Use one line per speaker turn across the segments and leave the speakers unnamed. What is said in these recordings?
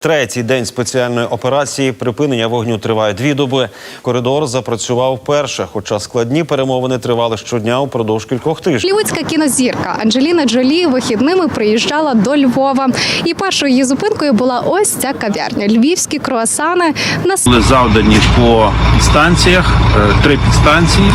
Третій день спеціальної операції припинення вогню триває дві доби. Коридор запрацював вперше, хоча складні перемовини тривали щодня упродовж кількох тижнів.
Голлівудська кінозірка Анджеліна Джолі вихідними приїжджала до Львова. І першою її зупинкою була ось ця кав'ярня. Львівські круасани на
завдані по підстанціях, е, три підстанції.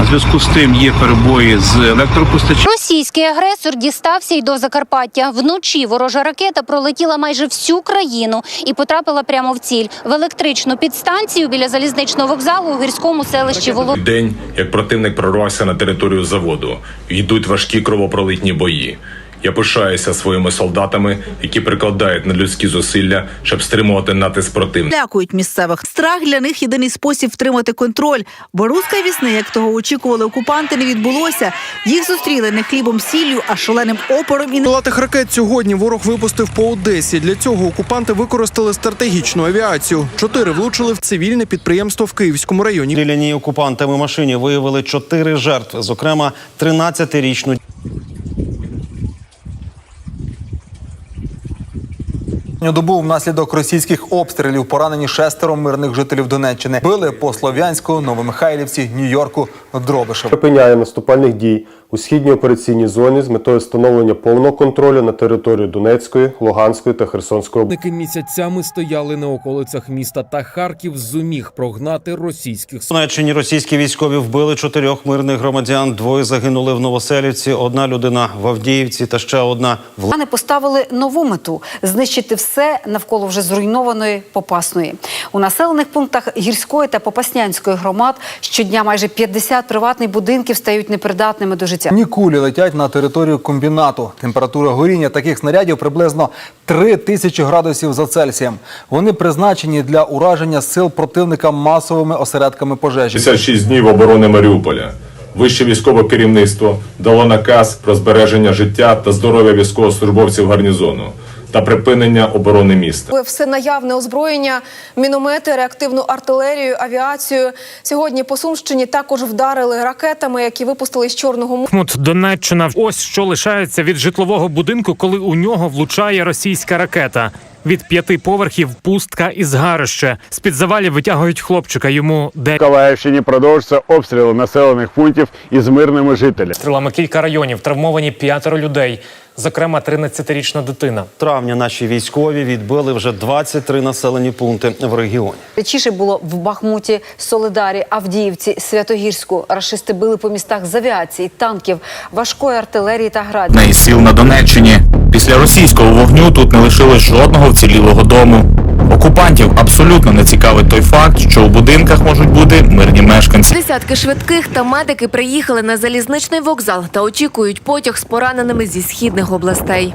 А зв'язку з тим є перебої з електропостачанням.
Російський агресор дістався й до Закарпаття. Вночі ворожа ракета пролетіла майже всю країну і потрапила прямо в ціль в електричну підстанцію біля залізничного вокзалу у гірському селищі Володимир.
День, як противник прорвався на територію заводу, йдуть важкі кровопролитні бої. Я пишаюся своїми солдатами, які прикладають надлюдські зусилля, щоб стримувати натиск противника.
лякують місцевих. Страх для них єдиний спосіб втримати контроль. Бо руська вісни, як того очікували окупанти, не відбулося. Їх зустріли не хлібом сіллю, а шаленим опором і
Крилатих ракет сьогодні ворог випустив по Одесі. Для цього окупанти використали стратегічну авіацію. Чотири влучили в цивільне підприємство в Київському районі.
Стріляній окупантами машині виявили чотири жертви, зокрема 13-річну
Добу внаслідок російських обстрілів поранені шестеро мирних жителів Донеччини. Били по Слов'янську, Новомихайлівці, Нью-Йорку, Дробишев.
припиняє наступальних дій у східній операційній зоні з метою встановлення повного контролю на території Донецької, Луганської та Херсонської області.
Місяцями стояли на околицях міста та Харків зуміг прогнати російських
В Донеччині російські військові вбили чотирьох мирних громадян. Двоє загинули в Новоселівці, одна людина в Авдіївці та ще одна в
Вони поставили нову мету знищити все навколо вже зруйнованої Попасної. У населених пунктах гірської та попаснянської громад щодня майже 50 приватних будинків стають непридатними до життя.
Ні кулі летять на територію комбінату. Температура горіння таких снарядів приблизно 3 тисячі градусів за Цельсієм. Вони призначені для ураження сил противника масовими осередками пожежі.
56 днів оборони Маріуполя. Вище військове керівництво дало наказ про збереження життя та здоров'я військовослужбовців гарнізону та припинення оборони міста.
все наявне озброєння, міномети, реактивну артилерію, авіацію. Сьогодні по Сумщині також вдарили ракетами, які випустили з Чорного.
Бахмут, Донеччина. Ось що лишається від житлового будинку, коли у нього влучає російська ракета. Від п'яти поверхів пустка і згарище. З під завалів витягують хлопчика. Йому де
Миколаївщині продовжуються обстріли населених пунктів із мирними жителями.
стрілами кілька районів. Травмовані п'ятеро людей, зокрема 13-річна дитина.
травня. Наші військові відбили вже 23 населені пункти в регіоні.
Речіше було в Бахмуті, Солидарі, Авдіївці, Святогірську. Рашисти били по містах з авіації, танків, важкої артилерії та градів.
Неї сіл на Донеччині. Після російського вогню тут не лишилось жодного вцілілого дому. Окупантів абсолютно не цікавить той факт, що у будинках можуть бути мирні мешканці.
Десятки швидких та медики приїхали на залізничний вокзал та очікують потяг з пораненими зі східних областей.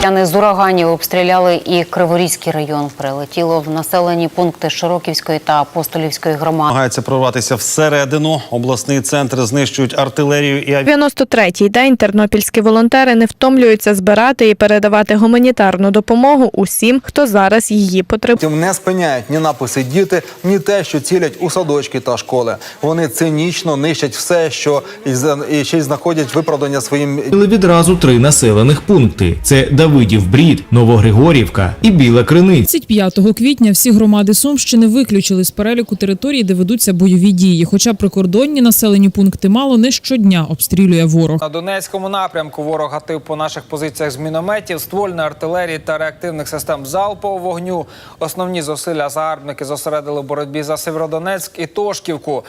Росіяни з ураганів обстріляли і Криворізький район. Прилетіло в населені пункти Широківської та Апостолівської громади.
Намагаються прорватися всередину. Обласний центр знищують артилерію і авіацію.
93-й день тернопільські волонтери не втомлюються збирати і передавати гуманітарну допомогу усім, хто зараз її потребує.
Втім, не спиняють ні написи діти, ні те, що цілять у садочки та школи. Вони цинічно нищать все, що і ще й знаходять виправдання своїм
Відразу три населених пункти: це Давидів Брід, Новогригорівка і Біла Криниця.
25 квітня всі громади Сумщини виключили з переліку територій, де ведуться бойові дії. Хоча прикордонні населені пункти мало не щодня обстрілює ворог.
На Донецькому напрямку ворог гатив по наших позиціях з мінометів, ствольної артилерії та реактивних систем залпового вогню. Основні зусилля загарбники зосередили боротьбі за Северодонецьк і Тошківку.